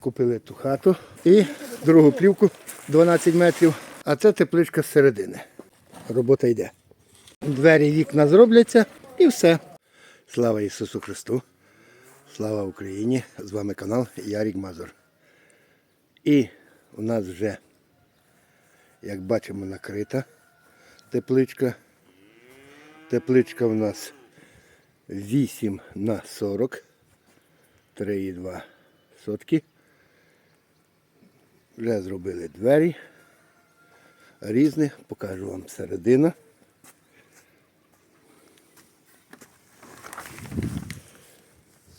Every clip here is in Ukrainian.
Купили ту хату і другу плівку 12 метрів, а це тепличка з середини. Робота йде. Двері вікна зробляться і все. Слава Ісусу Христу! Слава Україні! З вами канал Ярік Мазур. І у нас вже, як бачимо, накрита тепличка. Тепличка у нас 8 на 40, 3,2 сотки. Вже зробили двері різні, покажу вам середина.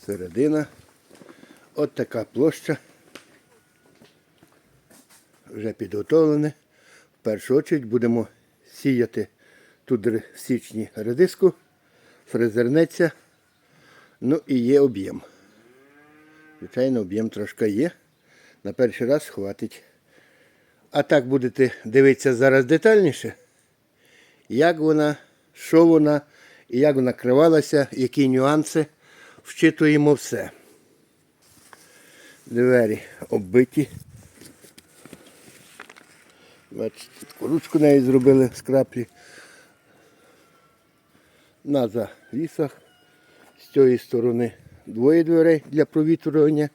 Середина. От така площа. Вже підготовлене. В першу чергу будемо сіяти тут в січні редиску, фрезернеться. Ну і є об'єм. Звичайно, об'єм трошки є. На перший раз хватить. А так будете дивитися зараз детальніше, як вона, що вона, і як вона кривалася, які нюанси. Вчитуємо все. Двері оббиті. Бачите, ручку неї зробили з краплі. На завісах. З цієї сторони двоє дверей для провітрювання.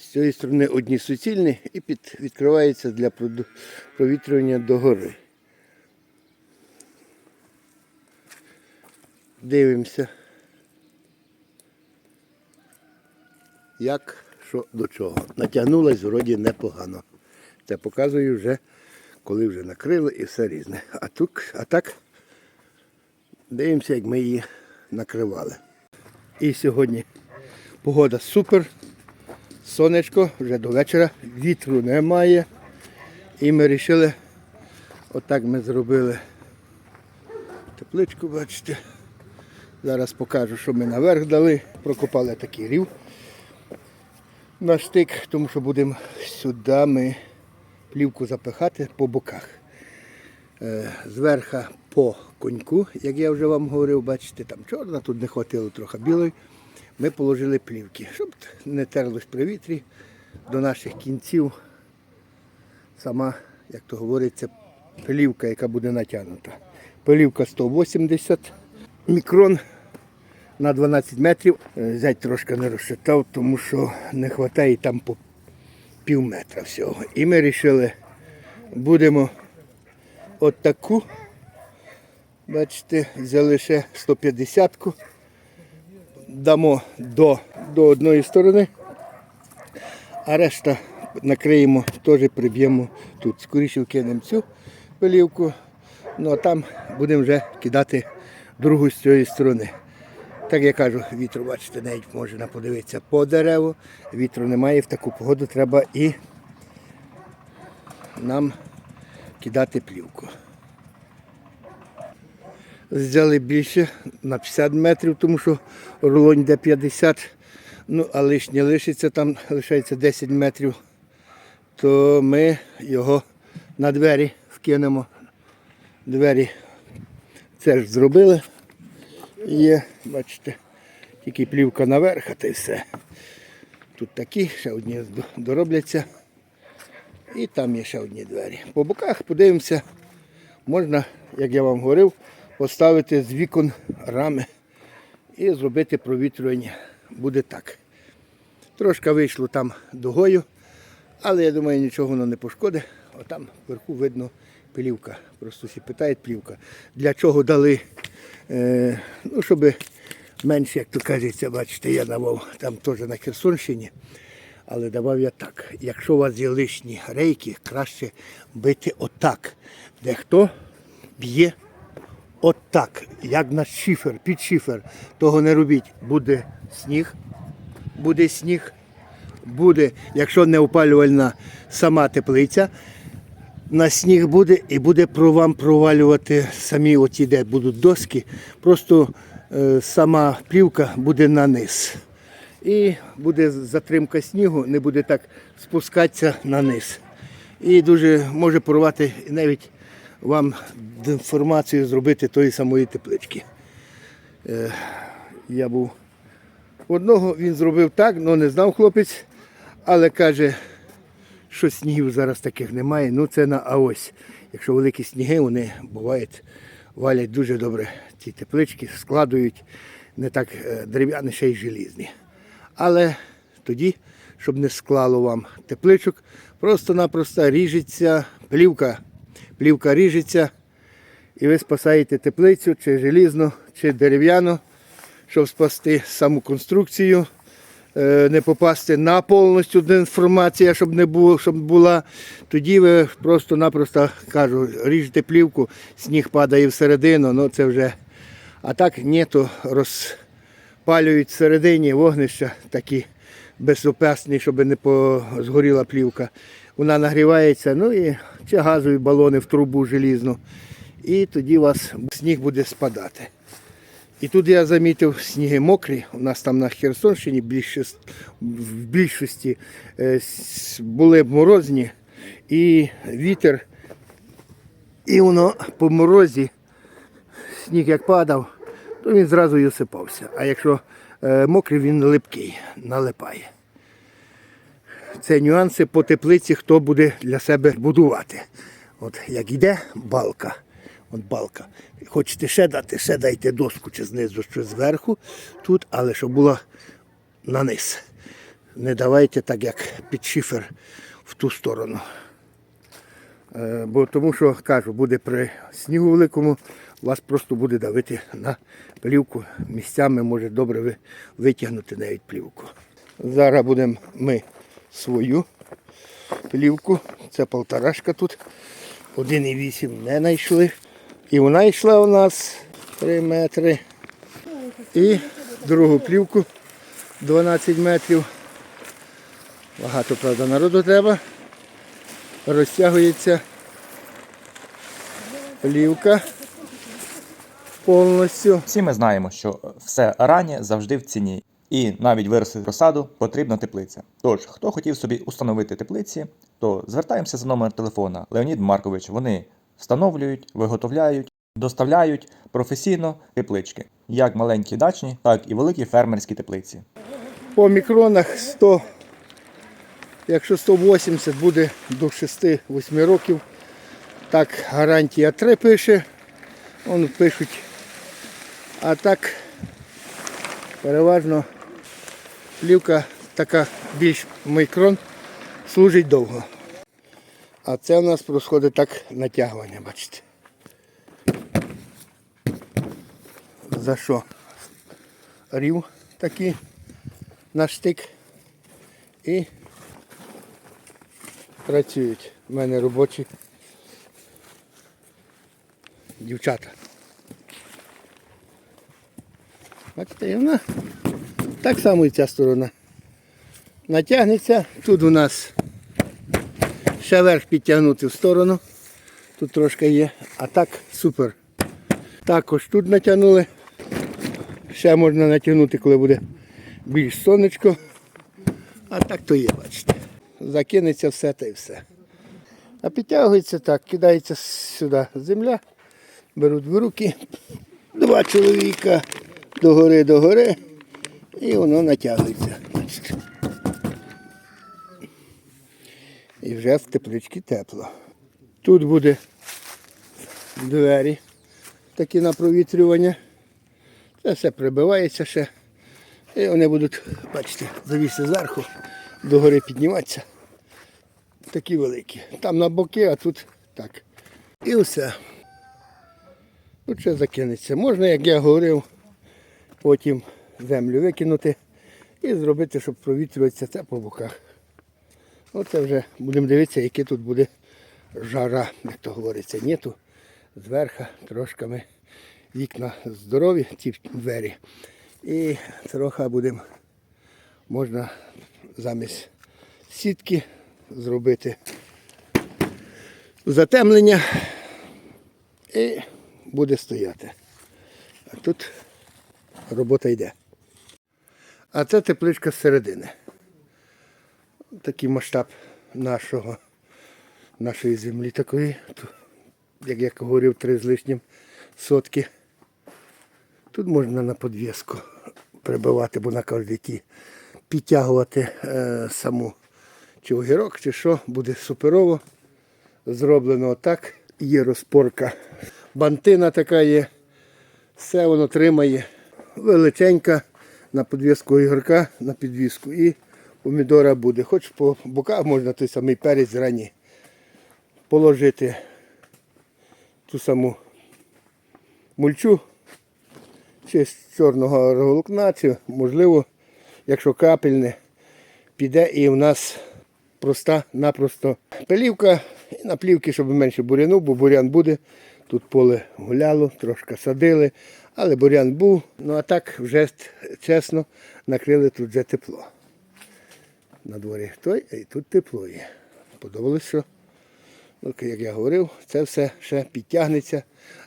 З цієї сторони одні суцільні і під, відкривається для провітрювання догори. Дивимося. Як, що до чого. Натягнулась вроді непогано. Це показую вже, коли вже накрили і все різне. А, тут, а так дивимося, як ми її накривали. І сьогодні погода супер. Сонечко вже до вечора, вітру немає. І ми вирішили, отак ми зробили тепличку, бачите. Зараз покажу, що ми наверх дали. Прокопали такий рів на штик, тому що будемо сюди ми плівку запихати по боках. Е, Зверха по коньку, як я вже вам говорив, бачите, там чорна, тут не хватило трохи білої. Ми положили плівки, щоб не терлось при вітрі до наших кінців. Сама, як то говориться, плівка, яка буде натягнута. Плівка 180 мікрон на 12 метрів. Е, Зять трошки не розчитав, тому що не вистачає там по пів метра всього. І ми вирішили, будемо от. Бачите, взяли ще 150-ку. Дамо до, до одної сторони, а решта накриємо, теж приб'ємо тут. Скоріше вкинемо цю пилівку, ну а там будемо вже кидати другу з цієї сторони. Так я кажу, вітру, бачите, навіть можна подивитися по дереву. Вітру немає, в таку погоду треба і нам кидати плівку. Взяли більше на 50 метрів, тому що рулонь йде 50, ну а лишнє лишиться, там лишається 10 метрів, то ми його на двері вкинемо. Двері це ж зробили. Є, бачите, тільки плівка наверх, та й все. Тут такі, ще одні доробляться. І там є ще одні двері. По боках подивимося, можна, як я вам говорив, поставити з вікон рами і зробити провітрювання. Буде так. Трошки вийшло там дугою, але я думаю, нічого воно не пошкодить. Отам вверху видно плівка. Просто всі питають плівка. Для чого дали, е, ну, щоб менше, як то кажеться, бачите, я давав там теж на Херсонщині. Але давав я так. Якщо у вас є лишні рейки, краще бити отак. Дехто б'є отак, як на шифер, під шифер. Того не робіть. Буде сніг, буде сніг, буде, якщо не опалювальна сама теплиця, на сніг буде і буде вам провалювати самі оті, де будуть доски. Просто е, сама плівка буде на низ. І буде затримка снігу, не буде так спускатися на низ. І дуже може порвати навіть вам деформацію зробити тої самої теплички. Е, я був одного, він зробив так, але не знав хлопець. Але каже, що снігів зараз таких немає. Ну це на АОСь. Якщо великі сніги, вони бувають, валять дуже добре ці теплички, складують не так е, дерев'яні, ще й желізні. Але тоді, щоб не склало вам тепличок, просто-напросто ріжеться плівка. Плівка ріжеться, і ви спасаєте теплицю, чи желізну, чи дерев'яну, щоб спасти саму конструкцію, е, не попасти на повністю інформація, щоб не було, щоб була. Тоді ви просто-напросто кажу, ріжете плівку, сніг падає всередину, ну це вже. А так ні, то розпалюють всередині вогнища такі безопасні, щоб не згоріла плівка. Вона нагрівається, ну і чи газові балони в трубу желізну. І тоді у вас сніг буде спадати. І тут я замітив сніги мокрі. У нас там на Херсонщині в більшості е, були морозні і вітер. І воно по морозі сніг як падав, то він зразу і осипався. А якщо е, мокрий, він липкий, налипає. Це нюанси по теплиці, хто буде для себе будувати. От як йде балка, от балка. Хочете ще дати, ще дайте доску чи знизу, чи зверху тут, але щоб було на низ. Не давайте так, як під шифер в ту сторону. Е, Бо тому що кажу, буде при снігу великому, вас просто буде давити на плівку. Місцями може добре ви витягнути навіть плівку. Зараз будемо ми свою плівку. Це полторашка тут. 1,8 не знайшли. І вона йшла у нас 3 метри. І другу плівку 12 метрів. Багато, правда, народу треба розтягується плівка повністю. Всі ми знаємо, що все раннє завжди в ціні, і навіть виростити розсаду потрібна теплиця. Тож, хто хотів собі установити теплиці, то звертаємося за номер телефона Леонід Маркович. Вони встановлюють, виготовляють, доставляють професійно теплички, як маленькі дачні, так і великі фермерські теплиці. По мікронах 100, якщо 180 буде до 6-8 років. Так, гарантія 3 пише. Вон пишуть. А так переважно плівка така більш мікрон служить довго. А це у нас проходить так натягування, бачите. За що? Рів такий на штик і працюють. У мене робочі дівчата. Бачите, і вона так само і ця сторона. Натягнеться. Тут у нас ще верх підтягнути в сторону. Тут трошки є. А так супер. Також тут натягнули. Ще можна натягнути, коли буде більш сонечко. А так то є, бачите. Закинеться все та й все. А підтягується так, кидається сюди земля, беруть в руки два чоловіка догори догори і воно натягується. І вже в тепличці тепло. Тут буде двері такі на провітрювання. Це все прибивається ще. І вони будуть, бачите, завіси зверху, догори підніматися. Такі великі. Там на боки, а тут так. І все. Тут ще закинеться. Можна, як я говорив, потім землю викинути і зробити, щоб провітрюватися це по боках. Оце вже будемо дивитися, яке тут буде жара, як то говориться. Нету зверху трошками вікна здорові, ці двері. І трохи будемо, можна замість сітки зробити затемлення і буде стояти. А тут робота йде. А це тепличка зсередини. Такий масштаб нашого, нашої землі такої. Як я говорив, три з лишнім сотки. Тут можна на подвіску прибивати, бо на кожній ті підтягувати е, саму чи огірок, чи що, буде суперово. Зроблено отак. Є розпорка. Бантина така є. Все воно тримає. Величенька на підвіску огірка, на підвіску. І помідора буде. Хоч по боках можна той самий перець зрані положити ту саму мульчу чи з чорного волокна, чи можливо, якщо капельне, піде і в нас проста-напросто пилівка. І на плівки, щоб менше буряну, бо бурян буде. Тут поле гуляло, трошки садили, але бурян був. Ну а так вже чесно накрили тут вже тепло. На дворі той, і тут тепло є. Подобалось, що Ну, як я говорив, це все ще підтягнеться,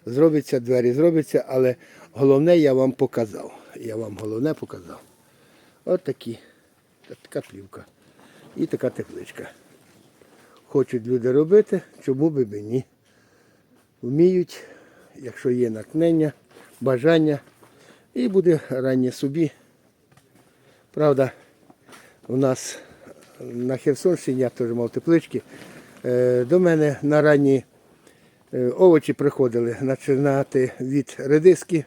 зробиться, двері зробиться, але головне я вам показав. Я вам головне показав. От такі. Така плівка. І така тепличка. Хочуть люди робити, чому би б і ні. Вміють, якщо є натхнення, бажання. І буде раннє собі. Правда, у нас на Херсонщині я теж мав теплички. Е, До мене на ранні е, овочі приходили починати від редиски.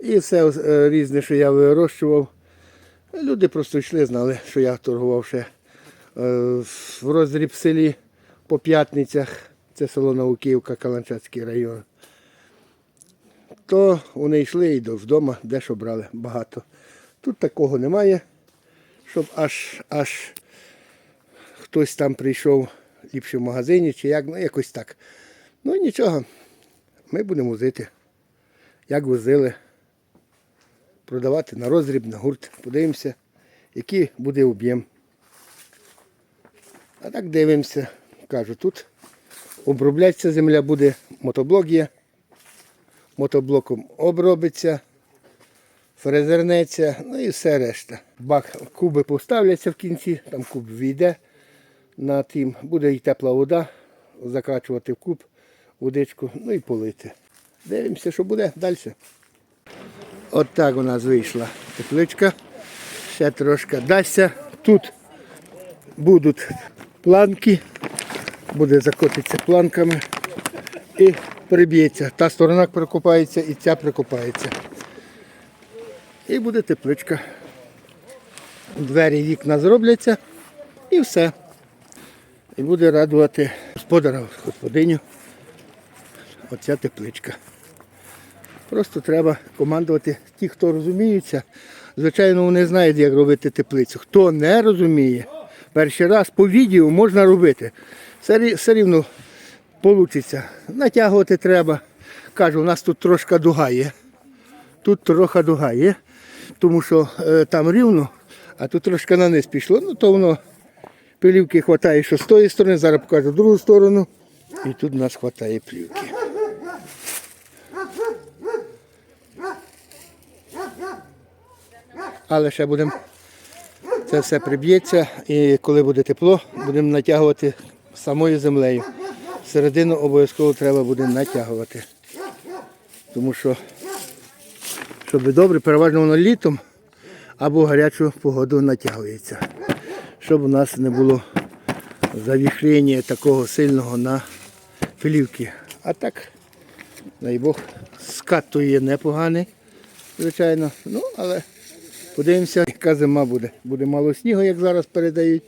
І все е, різне, що я вирощував. Люди просто йшли, знали, що я торгував ще в роздріб селі по п'ятницях. Це село Науківка, Каланчацький район. То вони йшли і до- вдома, дещо брали багато. Тут такого немає, щоб аж аж хтось там прийшов ліпше в магазині чи як, ну якось так. Ну нічого, ми будемо возити. Як возили, продавати на розріб, на гурт. Подивимося, який буде об'єм. А так дивимося. Кажу, тут обробляться земля буде, мотоблок є. Мотоблоком обробиться, фрезернеться, ну і все решта. Бак, куби поставляться в кінці, там куб війде на тим. Буде і тепла вода, закачувати в куб, водичку, ну і полити. Дивимося, що буде далі. От так у нас вийшла тепличка. Ще трошки дасться. Тут будуть планки, буде закотитися планками і приб'ється. Та сторона прикопається і ця прикопається. І буде тепличка. Двері вікна зробляться і все. І буде радувати господаря, господиню. Оця тепличка. Просто треба командувати ті, хто розуміються. Звичайно, вони знають, як робити теплицю. Хто не розуміє, перший раз по відео можна робити. Все рівно вийде. Натягувати треба. Кажу, у нас тут трошки дуга є. Тут трохи дуга є, тому що е, там рівно, а тут трошки на низ пішло. Ну, то воно пилівки вистачає, що з тої сторони, зараз покажу другу сторону. І тут у нас вистачає плівки. Але ще будемо, це все приб'ється і коли буде тепло, будемо натягувати самою землею. Середину обов'язково треба буде натягувати. Тому що, щоб добре, переважно воно літом або гарячу погоду натягується. Щоб у нас не було завіхрення такого сильного на пилівки. А так, дай Бог, скат то є непоганий, звичайно. Ну, але подивимося, яка зима буде. Буде мало снігу, як зараз передають.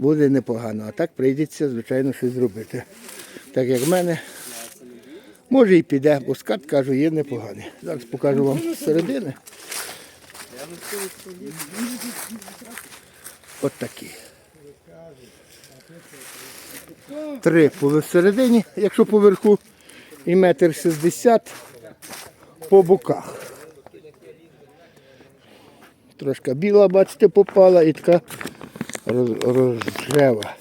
Буде непогано. А так прийдеться, звичайно, щось зробити. Так як в мене, може і піде, бо скат, кажу, є непоганий. Зараз покажу вам середини. От такі. Три посередині, якщо поверху, і метр шістдесят по боках. Трошка біла, бачите, попала і така роз- рожева.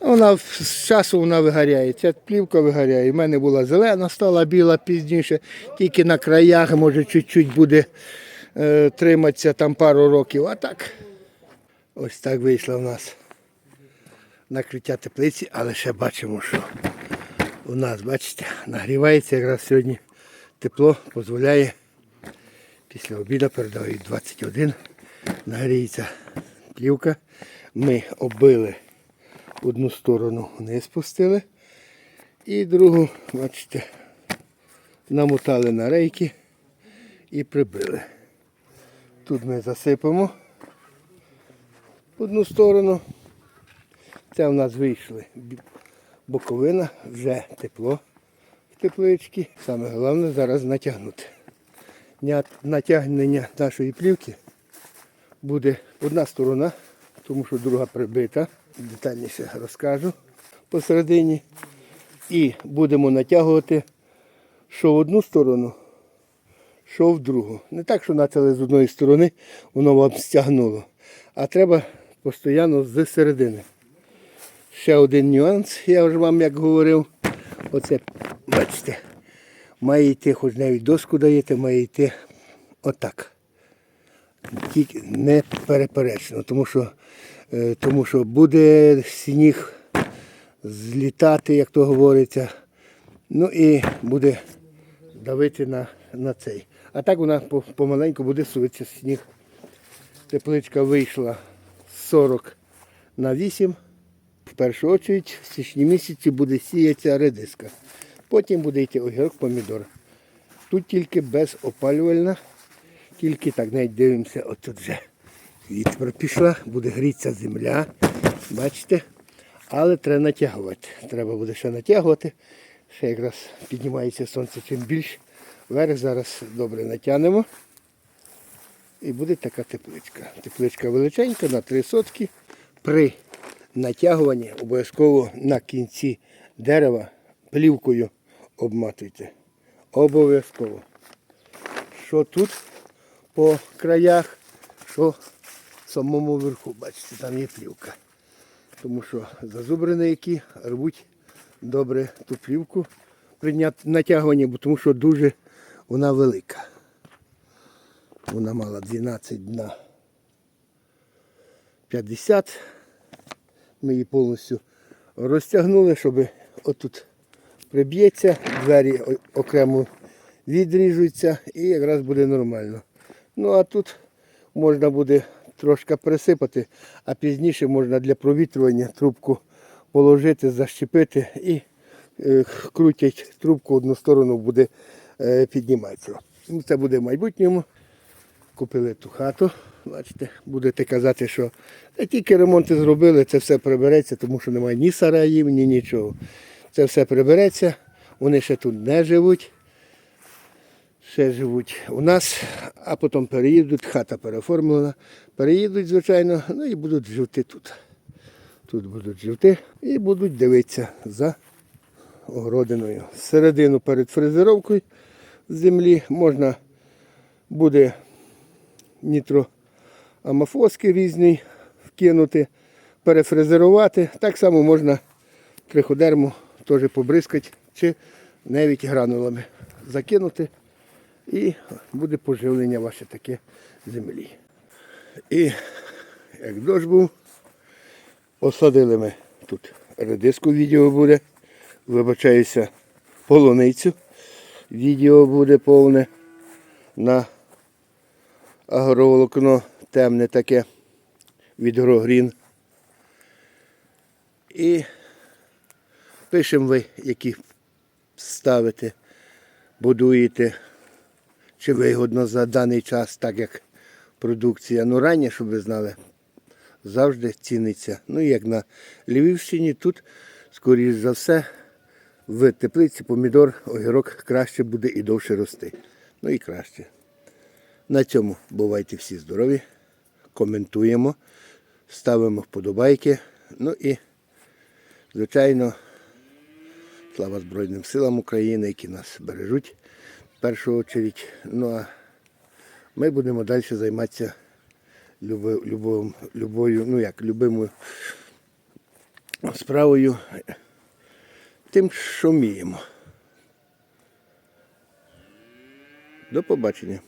Вона з часу вона вигоряє. Ця плівка вигоряє. У мене була зелена, стала біла пізніше, тільки на краях, може, чуть-чуть буде е, триматися там пару років. А так, ось так вийшло в нас накриття теплиці, але ще бачимо, що у нас, бачите, нагрівається якраз сьогодні тепло, дозволяє після обіду передають 21, нагріється плівка. ми оббили одну сторону вниз спустили. І другу, бачите, намотали на рейки і прибили. Тут ми засипемо одну сторону. Це в нас вийшли боковина, вже тепло в тепличці. Саме головне зараз натягнути. Натягнення нашої плівки буде одна сторона, тому що друга прибита. Детальніше розкажу посередині. І будемо натягувати що в одну сторону, що в другу. Не так, що почали з одної сторони, воно вам стягнуло. А треба постійно з середини. Ще один нюанс, я вже вам як говорив. Оце, бачите, має йти, хоч навіть доску даєте, має йти отак. Тільки не переперечно, тому що, е, тому що буде сніг злітати, як то говориться. Ну і буде давити на, на цей. А так вона помаленьку буде суватися сніг. Тепличка вийшла 40 на 8. В першу чергу в січні місяці буде сіятися редиска. Потім буде йти огірок, помідор. Тут тільки без опалювальна, тільки так навіть дивимося, от тут вже вітер пішла, буде грітися земля. Бачите? Але треба натягувати. Треба буде ще натягувати. Ще якраз піднімається сонце чим більше. Вверх зараз добре натягнемо. І буде така тепличка. Тепличка величенька на 3 сотки. При натягуванні обов'язково на кінці дерева плівкою обматуйте. Обов'язково. Що тут по краях, що в самому верху. Бачите, там є плівка. Тому що зазубрини які рвуть добре ту плівку при натягуванні, тому що дуже вона велика. Вона мала 12 на 50. Ми її повністю розтягнули, щоб отут приб'ється, двері окремо відріжуться і якраз буде нормально. Ну а тут можна буде трошки присипати, а пізніше можна для провітрювання трубку положити, защепити і е, крутять трубку одну сторону буде е, підніматися. Ну, це буде в майбутньому. Купили ту хату. Бачите, будете казати, що тільки ремонти зробили, це все прибереться, тому що немає ні сараїв, ні нічого. Це все прибереться. Вони ще тут не живуть. Ще живуть у нас, а потім переїдуть, хата переоформлена. Переїдуть, звичайно, ну і будуть жити тут. Тут будуть жити і будуть дивитися за огородиною. Середину перед фрезеровкою землі можна буде нітроамофоски різні вкинути, перефрезерувати. Так само можна триходерму теж побризкати чи навіть гранулами закинути. І буде поживлення ваше таке землі. І як дощ був, посадили ми тут редиску відео буде. Вибачаюся, полуницю. Відео буде повне на агроволокно темне таке від Грогрін. І пишемо ви, які ставите, будуєте, чи вигодно за даний час, так як продукція. Ну раніше, щоб ви знали, завжди ціниться. Ну як на Львівщині, тут, скоріш за все, в теплиці помідор, огірок краще буде і довше рости. Ну і краще. На цьому бувайте всі здорові, коментуємо, ставимо вподобайки. Ну і, звичайно, слава Збройним силам України, які нас бережуть першу чергу. Ну а ми будемо далі займатися любов- любою, ну як, любимою справою, тим, що вміємо. До побачення.